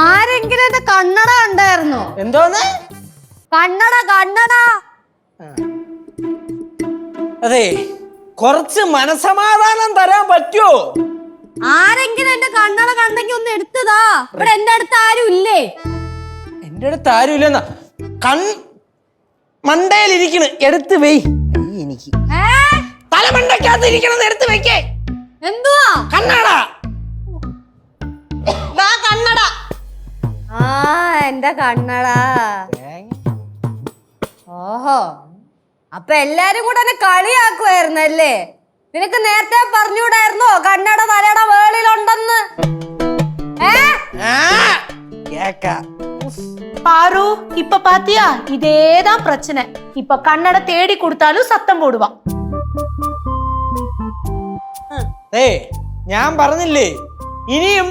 ആരെങ്കിലും എന്റെ കണ്ണട ഉണ്ടായിരുന്നു എന്തോന്ന്? കണ്ണട കണ്ണട. അതെ കുറച്ച് മനസമാധാനം തരാൻ പറ്റുമോ ആരെങ്കിലും എന്റെ കണ്ണട കണ്ടെങ്കിൽ ഒന്ന് എടുത്തതാ. ഇവിടെ എന്റെ അടുത്ത് ആരും ഇല്ലേ? എന്റെ അടുത്ത് ആരും ആരുമില്ലെന്ന കൺ മണ്ടയിലിരിക്കണ് എടുത്ത് വെയ്. എനിക്ക്. തലമണ്ടക്കകത്ത് ഇരിക്കണം എടുത്ത് വെക്കേ. എന്തുവാ? കണ്ണാട. എന്റെ കണ്ണട ഓഹോ അപ്പൊ എല്ലാരും കൂടെ എന്നെ കളിയാക്കുമായിരുന്നല്ലേ നിനക്ക് നേരത്തെ പറഞ്ഞുകൂടായിരുന്നോ കണ്ണട തലയുടെ വേളിലുണ്ടെന്ന് ഏ ആ, കേക്കാ பாரு இப்ப பாத்தியா இதேதான் பிரச்சனை இப்ப கண்ணட தேடி கொடுத்தாலும் சத்தம் போடுவான் ഏ ഞാൻ പറഞ്ഞില്ലേ ഇനിയും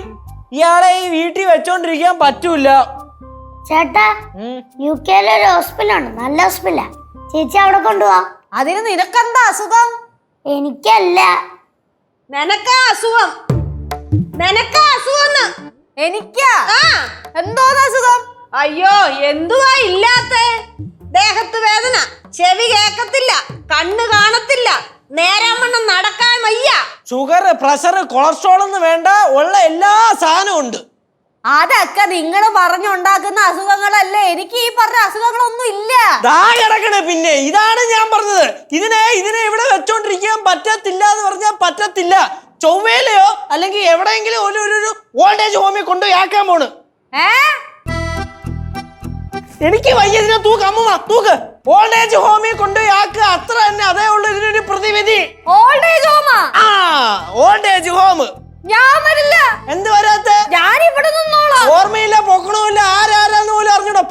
ഇയാളെ ഈ വീട്ടിൽ വെച്ചോണ്ടിരിക്കാൻ പറ്റൂല. ചേട്ടാ യു കെയിലെ ഒരു ഹോസ്പിറ്റലാണ് നല്ല ഹോസ്പിറ്റലാ. ചേച്ചി അവിടെ കൊണ്ടുപോവാ അതിന് നിനക്കെന്താ അസുഖം? എനിക്കല്ല. നിനക്കാ അസുഖം. നിനക്കാ അസുഖം എനിക്കാ? ആ. എന്തോന്ന് അസുഖം? അയ്യോ എന്തുവാ ഇല്ലാത്ത? ദേഹത്ത് വേദന. ചെവി കേക്കത്തില്ല. കണ്ണ് കാണത്തില്ല. നേരാമണ്ണം നടക്കാൻ വയ്യ. ഷുഗർ പ്രഷർ കൊളസ്ട്രോൾ എന്ന് വേണ്ട ഉള്ള എല്ലാ സാധനവും ഉണ്ട്. അതൊക്കെ നിങ്ങൾ പറഞ്ഞുണ്ടാക്കുന്ന അസുഖങ്ങളല്ലേ? എനിക്ക് ഈ പറഞ്ഞ അസുഖങ്ങളൊന്നും ഇല്ല. ദാ കിടക്കണ് പിന്നെ. ഇതാണ് ഞാൻ പറഞ്ഞത്. ഇതിനെ ഇതിനെ ഇവിടെ വെച്ചോണ്ടിരിക്കാൻ പറ്റത്തില്ല എന്ന് പറഞ്ഞാൽ പറ്റത്തില്ല. ചൊവ്വയിലെയോ അല്ലെങ്കിൽ എവിടെയെങ്കിലും ഒരു ഒരു ഓൾഡേജ് ഹോമിൽ കൊണ്ടുപോയി ആക്കാൻ പോണ്. ഏ? എനിക്ക് വയ്യ ഇതിനെ തൂക്ക് അമ്മ തൂക്ക്. ഓൾഡേജ് ഹോമിൽ കൊണ്ടുപോയി ആക്കുക അത്ര തന്നെ അതേ ഉള്ളൂ ഇതിനൊരു പ്രതിവിധി. ഓൾഡ് ഏജ് ഹോം ഞാൻ വരില്ല. എന്ത് വരാത്ത? ഞാൻ ഇവിടെ നിന്നോളാം. ഓർമ്മയില്ല പൊക്കണമില്ല ആരാരാന്ന് പോലും അറിഞ്ഞൂടോ.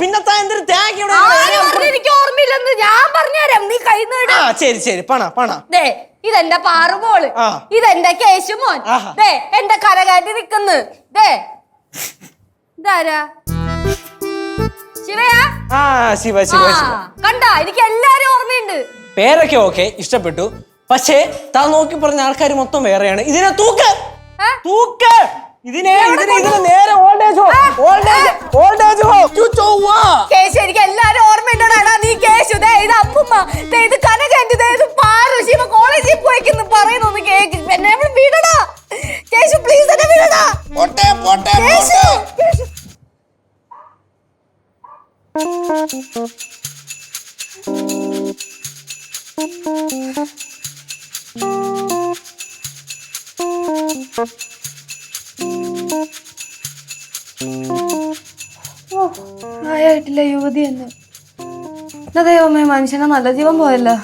എന്തൊരു തേക്ക് ഇവിടെ ആര് പറഞ്ഞു എനിക്ക് ഓർമ്മയില്ലെന്ന് ഞാൻ പറഞ്ഞുതരാം. നീ കൈ നേടാ ശരി ശരി. പണ പണ. ദേ ഇതെന്റെ പാറുപോൾ. ഇതെന്റെ കേശുമോൻ. ദേ എന്റെ കരകാറ്റി നിക്കുന്നു ദേ. ഇതാരാ? ശിവയാ? ആ ശിവ ശിവ കണ്ടാ? എനിക്ക് എല്ലാരും ഓർമ്മയുണ്ട്. പേരൊക്കെ ഓക്കെ ഇഷ്ടപ്പെട്ടു. പക്ഷേ താൻ നോക്കി പറഞ്ഞ ആൾക്കാർ മൊത്തം വേറെയാണ്. ഇതിനെ തൂക്ക്. തൂക്ക്. ഇതിനെ ഇതിനെ ഇതിനെ നേരെ old age home old age old age home ചൊവ്വ കേശു എനിക്ക് എല്ലാരും ഓർമ്മയുണ്ടോടാ? നീ കേശു ദേ ഇത് അപ്പുമ്മ. ദേ ഇത് കനകന്റെ ദേ ഇത് പാറു ശിവ കോളേജിൽ പോയിക്കുന്നു. പറയുന്നു കേക്ക്. എന്നെ നമ്മൾ വിടടാ. കേശു പ്ലീസ് എന്നെ വിടടാ. പോട്ടെ പോട്ടെ കേശു പോട്ടെ. കേശു ആയിട്ടില്ല യുവതി എന്ന്. ദൈവമേ മനുഷ്യനെ നല്ല ജീവൻ പോയല്ലോ.